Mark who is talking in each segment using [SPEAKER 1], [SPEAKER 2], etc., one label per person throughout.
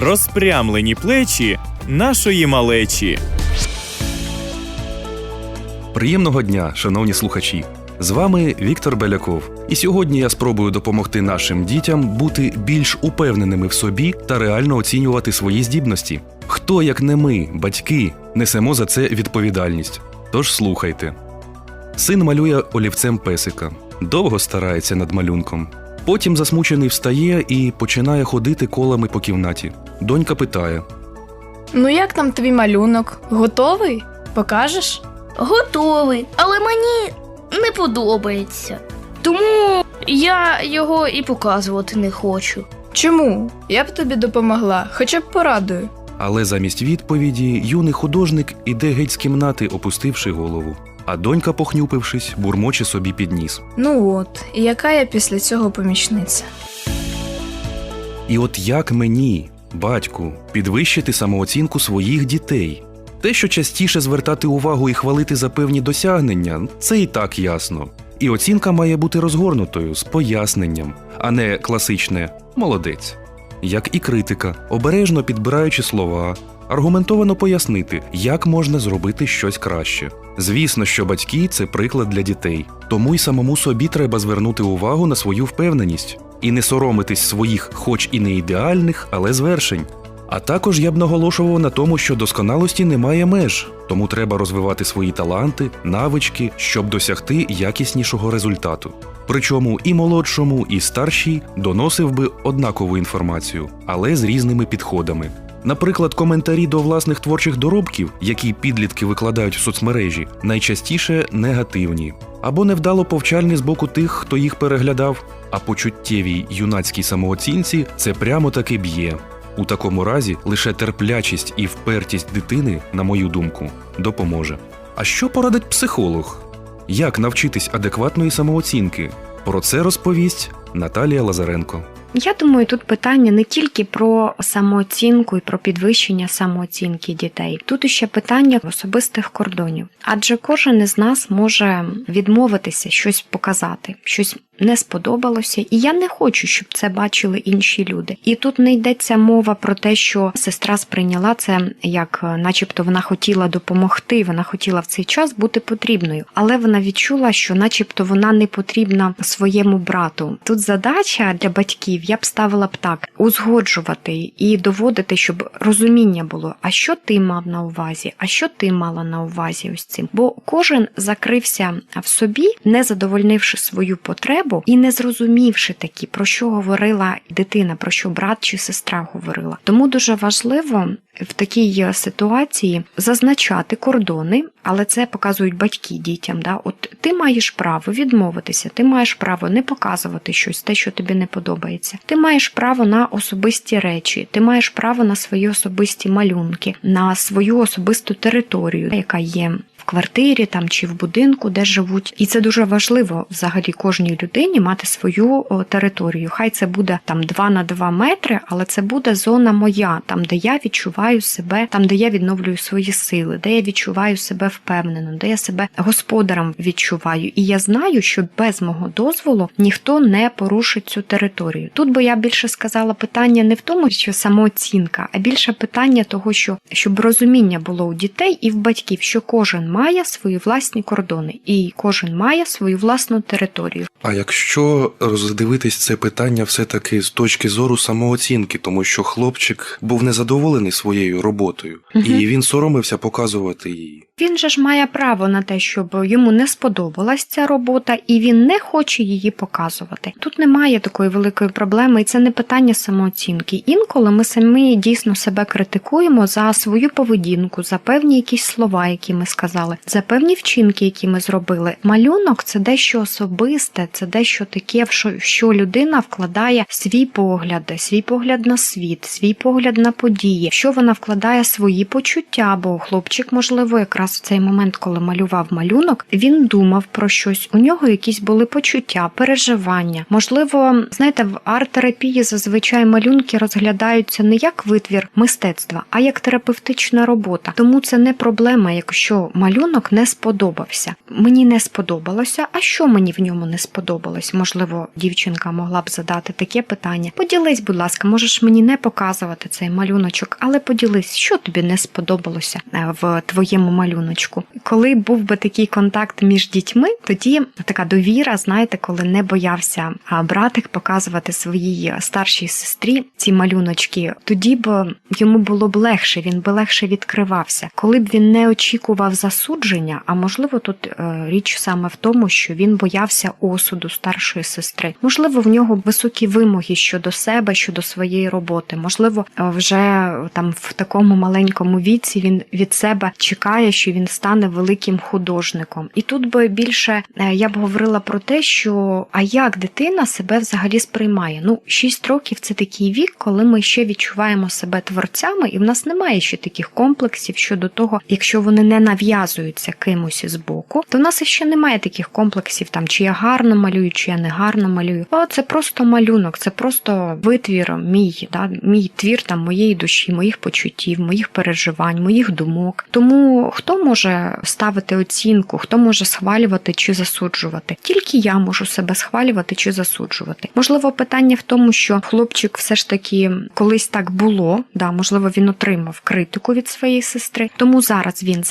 [SPEAKER 1] розпрямлені плечі нашої малечі.
[SPEAKER 2] Приємного дня, шановні слухачі! З вами Віктор Беляков. І сьогодні я спробую допомогти нашим дітям бути більш упевненими в собі та реально оцінювати свої здібності. Хто, як не ми, батьки, несемо за це відповідальність. Тож слухайте. Син малює олівцем песика, довго старається над малюнком. Потім засмучений встає і починає ходити колами по кімнаті. Донька питає:
[SPEAKER 3] Ну як там твій малюнок? Готовий? Покажеш?
[SPEAKER 4] Готовий, але мені не подобається. Тому я його і показувати не хочу.
[SPEAKER 3] Чому? Я б тобі допомогла, хоча б порадую.
[SPEAKER 2] Але замість відповіді юний художник іде геть з кімнати, опустивши голову. А донька, похнюпившись, бурмоче собі під ніс.
[SPEAKER 3] Ну от, і яка я після цього помічниця?
[SPEAKER 2] І от як мені, батьку, підвищити самооцінку своїх дітей? Те, що частіше звертати увагу і хвалити за певні досягнення, це і так ясно. І оцінка має бути розгорнутою з поясненням, а не класичне молодець. Як і критика, обережно підбираючи слова, аргументовано пояснити, як можна зробити щось краще. Звісно, що батьки це приклад для дітей, тому й самому собі треба звернути увагу на свою впевненість і не соромитись своїх, хоч і не ідеальних, але звершень. А також я б наголошував на тому, що досконалості немає меж, тому треба розвивати свої таланти, навички, щоб досягти якіснішого результату. Причому і молодшому, і старшій доносив би однакову інформацію, але з різними підходами. Наприклад, коментарі до власних творчих доробків, які підлітки викладають в соцмережі, найчастіше негативні або невдало повчальні з боку тих, хто їх переглядав, а почуттєвій юнацькій самооцінці це прямо таки б'є. У такому разі лише терплячість і впертість дитини, на мою думку, допоможе. А що порадить психолог? Як навчитись адекватної самооцінки? Про це розповість Наталія Лазаренко.
[SPEAKER 5] Я думаю, тут питання не тільки про самооцінку і про підвищення самооцінки дітей. Тут ще питання особистих кордонів. Адже кожен із нас може відмовитися щось показати, щось не сподобалося, і я не хочу, щоб це бачили інші люди. І тут не йдеться мова про те, що сестра сприйняла це як, е, начебто, вона хотіла допомогти, вона хотіла в цей час бути потрібною, але вона відчула, що, начебто, вона не потрібна своєму брату. Тут задача для батьків я б ставила б так: узгоджувати і доводити, щоб розуміння було, а що ти мав на увазі, а що ти мала на увазі ось цим. Бо кожен закрився в собі, не задовольнивши свою потребу і не зрозумівши такі, про що говорила дитина, про що брат чи сестра говорила. Тому дуже важливо в такій е, ситуації зазначати кордони, але це показують батьки дітям. Да? От ти маєш право відмовитися, ти маєш право не показувати щось, те, що тобі не подобається. Ти маєш право на особисті речі, ти маєш право на свої особисті малюнки, на свою особисту територію, яка є. Квартирі там чи в будинку, де живуть, і це дуже важливо взагалі кожній людині мати свою територію. Хай це буде там 2 на 2 метри, але це буде зона моя, там де я відчуваю себе, там де я відновлюю свої сили, де я відчуваю себе впевнено, де я себе господарем відчуваю. І я знаю, що без мого дозволу ніхто не порушить цю територію. Тут би я більше сказала питання не в тому, що самооцінка, а більше питання того, що щоб розуміння було у дітей і в батьків, що кожен має свої власні кордони, і кожен має свою власну територію.
[SPEAKER 2] А якщо роздивитись це питання все-таки з точки зору самооцінки, тому що хлопчик був незадоволений своєю роботою,
[SPEAKER 5] Мгм.
[SPEAKER 2] і він соромився показувати її.
[SPEAKER 5] Він же ж має право на те, щоб йому не сподобалась ця робота, і він не хоче її показувати. Тут немає такої великої проблеми, і це не питання самооцінки. Інколи ми самі дійсно себе критикуємо за свою поведінку, за певні якісь слова, які ми сказали, за певні вчинки, які ми зробили. Малюнок це дещо особисте, це дещо таке, в що, людина вкладає свій погляд, свій погляд на світ, свій погляд на події, що вона вкладає свої почуття, бо хлопчик, можливо, якраз в цей момент, коли малював малюнок, він думав про щось. У нього якісь були почуття, переживання. Можливо, знаєте, в арт-терапії зазвичай малюнки розглядаються не як витвір мистецтва, а як терапевтична робота. Тому це не проблема, якщо малюнок не сподобався. Мені не сподобалося. А що мені в ньому не сподобалось? Можливо, дівчинка могла б задати таке питання. Поділись, будь ласка, можеш мені не показувати цей малюночок, але поділись, що тобі не сподобалося е, в твоєму малюночку. Коли був би такий контакт між дітьми, тоді така довіра, знаєте, коли не боявся братик показувати своїй старшій сестрі ці малюночки, тоді б йому було б легше, він би легше відкривався. Коли б він не очікував засудження, а можливо, тут е, річ саме в тому, що він боявся осуду старшої сестри. Можливо, в нього високі вимоги щодо себе, щодо своєї роботи. Можливо, е, вже там в такому маленькому віці він від себе чекає, що він стане великим художником. І тут би більше е, я б говорила про те, що а як дитина себе взагалі сприймає? Ну, 6 років це такий вік, коли ми ще відчуваємо себе творцями, і в нас немає ще таких комплексів щодо того, якщо вони не нав'язуються кимось із боку, то в нас ще немає таких комплексів, там чи я гарно малюю, чи я не гарно малюю. А це просто малюнок, це просто витвір мій, да, мій твір там моєї душі, моїх почуттів, моїх переживань, моїх думок. Тому хто може ставити оцінку, хто може схвалювати чи засуджувати? Тільки я можу себе схвалювати чи засуджувати. Можливо, питання в тому, що хлопчик все ж таки колись так було, да, можливо, він отримав критику від своєї сестри, тому зараз він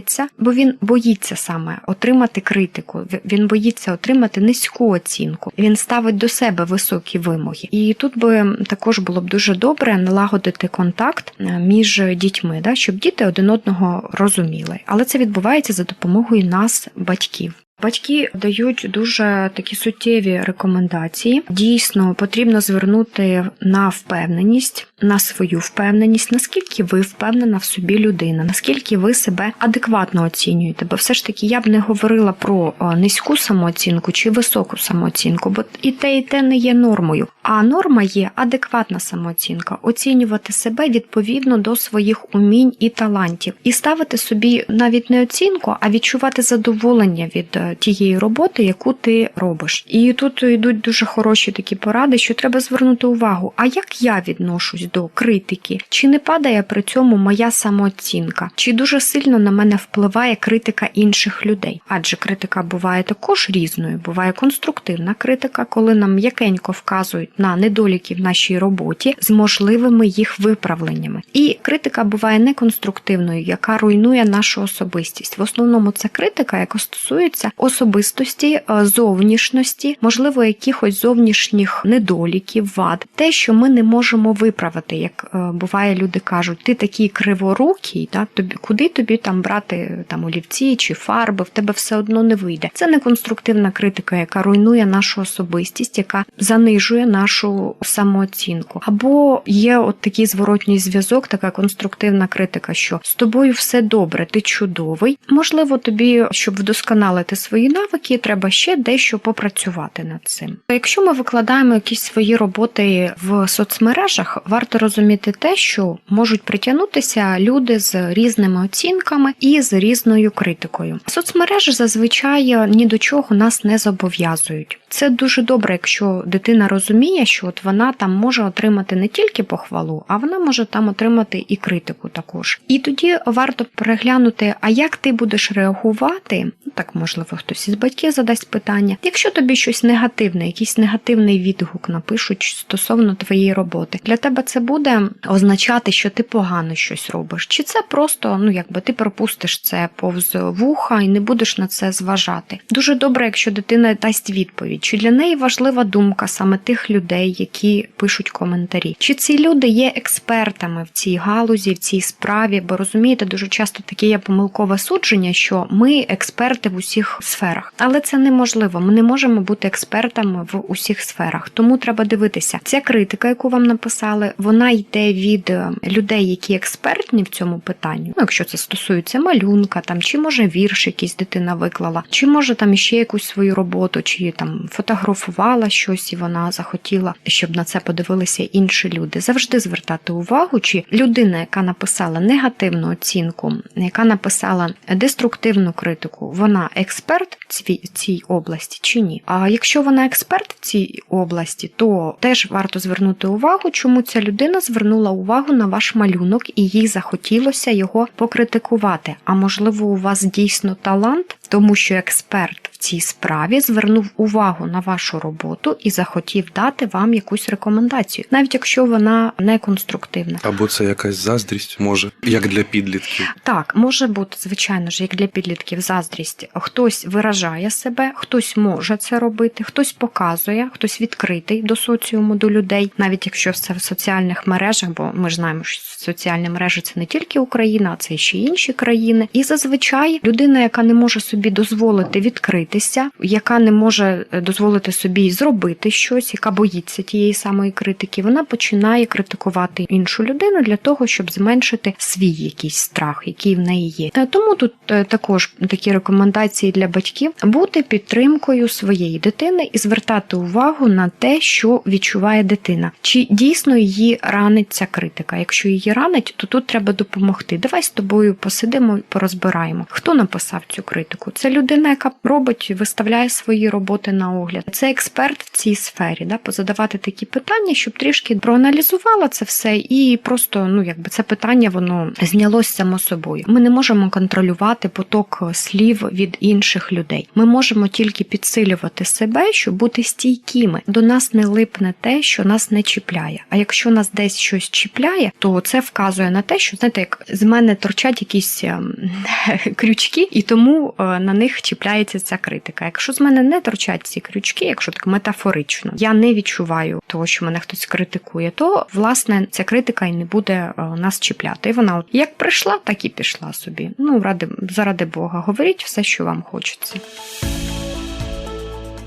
[SPEAKER 5] закривається, бо він боїться саме отримати критику. Він боїться отримати низьку оцінку. Він ставить до себе високі вимоги. І тут би також було б дуже добре налагодити контакт е, між дітьми, да, щоб діти один одного розуміли. Але це відбувається за допомогою нас, батьків. Батьки дають дуже такі суттєві рекомендації. Дійсно, потрібно звернути на впевненість, на свою впевненість, наскільки ви впевнена в собі людина, наскільки ви себе адекватно оцінюєте. Бо все ж таки я б не говорила про е, низьку самооцінку чи високу самооцінку, бо і те, і те не є нормою. А норма є адекватна самооцінка, оцінювати себе відповідно до своїх умінь і талантів, і ставити собі навіть не оцінку, а відчувати задоволення від е, тієї роботи, яку ти робиш. І тут йдуть дуже хороші такі поради, що треба звернути увагу, а як я відношусь до критики, чи не падає при цьому моя самооцінка, чи дуже сильно на мене впливає критика інших людей? Адже критика буває також різною, буває конструктивна критика, коли нам м'якенько вказують на недоліки в нашій роботі з можливими їх виправленнями. І критика буває неконструктивною, яка руйнує нашу особистість. В основному це критика, яка стосується особистості, е, зовнішності, можливо, якихось зовнішніх недоліків, вад, те, що ми не можемо виправити, як е, буває, люди кажуть, ти такий криворукий, так тобі куди тобі там брати там олівці чи фарби, в тебе все одно не вийде. Це не конструктивна критика, яка руйнує нашу особистість, яка занижує нашу самооцінку. Або є от такий зворотній зв'язок, така конструктивна критика, що з тобою все добре, ти чудовий. Можливо, тобі, щоб вдосконалити свої навики, треба ще дещо попрацювати над цим. Якщо ми викладаємо якісь свої роботи в соцмережах, варто розуміти те, що можуть притягнутися люди з різними оцінками і з різною критикою. Соцмережі зазвичай ні до чого нас не зобов'язують. Це дуже добре, якщо дитина розуміє, що от вона там може отримати не тільки похвалу, а вона може там отримати і критику також. І тоді варто переглянути, а як ти будеш реагувати, так можливо, хтось із батьків задасть питання. Якщо тобі щось негативне, якийсь негативний відгук напишуть стосовно твоєї роботи, для тебе це буде означати, що ти погано щось робиш, чи це просто ну якби ти пропустиш це повз вуха і не будеш на це зважати. Дуже добре, якщо дитина дасть відповідь, чи для неї важлива думка саме тих людей, які пишуть коментарі, чи ці люди є експертами в цій галузі, в цій справі, бо розумієте, дуже часто таке є помилкове судження, що ми експерти в усіх сферах. Але це неможливо. Ми не можемо бути експертами в усіх сферах. Тому треба дивитися. Ця критика, яку вам написали, вона йде від е, людей, які експертні в цьому питанні. Ну, якщо це стосується малюнка, там чи може вірш якийсь дитина виклала, чи може там іще якусь свою роботу, чи там фотографувала щось, і вона захотіла, щоб на це подивилися інші люди. Завжди звертати увагу, чи людина, яка написала негативну оцінку, яка написала деструктивну критику, вона експерт в цій, області чи ні? А якщо вона експерт в цій області, то теж варто звернути увагу, чому ця людина звернула увагу на ваш малюнок і їй захотілося його покритикувати. А можливо, у вас дійсно талант, тому що експерт цій справі звернув увагу на вашу роботу і захотів дати вам якусь рекомендацію, навіть якщо вона не конструктивна.
[SPEAKER 2] Або це якась заздрість, може, як для підлітків.
[SPEAKER 5] Так, може бути, звичайно ж, як для підлітків заздрість. Хтось виражає себе, хтось може це робити, хтось показує, хтось відкритий до соціуму, до людей, навіть якщо це в соціальних мережах, бо ми ж знаємо, що соціальні мережі це не тільки Україна, а це ще й інші країни. І зазвичай людина, яка не може собі дозволити відкритися, яка не може е, дозволити собі зробити щось, яка боїться тієї самої критики, вона починає критикувати іншу людину для того, щоб зменшити свій якийсь страх, який в неї є. Е, Тому тут е, також такі рекомендації для батьків бути підтримкою своєї дитини і звертати увагу на те, що відчуває дитина. Чи дійсно її ранить ця критика? Якщо її ранить, то тут треба допомогти. Давай з тобою посидимо порозбираємо. Хто написав цю критику? Це людина, яка робить, виставляє свої роботи на огляд. Це експерт в цій сфері, да, позадавати такі питання, щоб трішки проаналізувала це все, і просто ну якби це питання воно знялось само собою. Ми не можемо контролювати поток слів від інших людей. Ми можемо тільки підсилювати себе, щоб бути стійкими. До нас не липне те, що нас не чіпляє. А якщо нас десь щось чіпляє, то це вказує на те, що знаєте, як з мене торчать якісь ем, крючки, і тому е, на них чіпляється ця критика. Якщо з мене не торчать ці крючки, якщо так метафорично, я не відчуваю того, що мене хтось критикує, то власне ця критика і не буде е, нас чіпляти. І вона як прийшла, так і пішла собі. Ну ради заради Бога, говоріть все, що вам хочеться.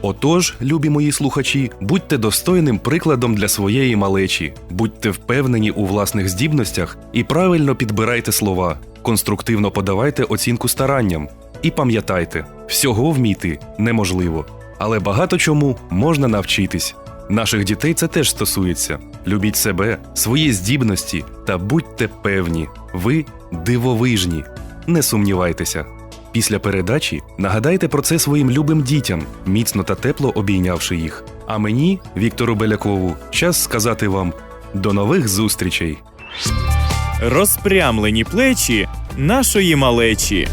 [SPEAKER 2] Отож, любі мої слухачі, будьте достойним прикладом для своєї малечі, будьте впевнені у власних здібностях і правильно підбирайте слова, конструктивно подавайте оцінку старанням. І пам'ятайте, всього вміти неможливо, але багато чому можна навчитись. Наших дітей це теж стосується. Любіть себе, свої здібності та будьте певні, ви дивовижні. Не сумнівайтеся. Після передачі нагадайте про це своїм любим дітям, міцно та тепло обійнявши їх. А мені, Віктору Белякову, час сказати вам до нових зустрічей!
[SPEAKER 1] Розпрямлені плечі нашої малечі.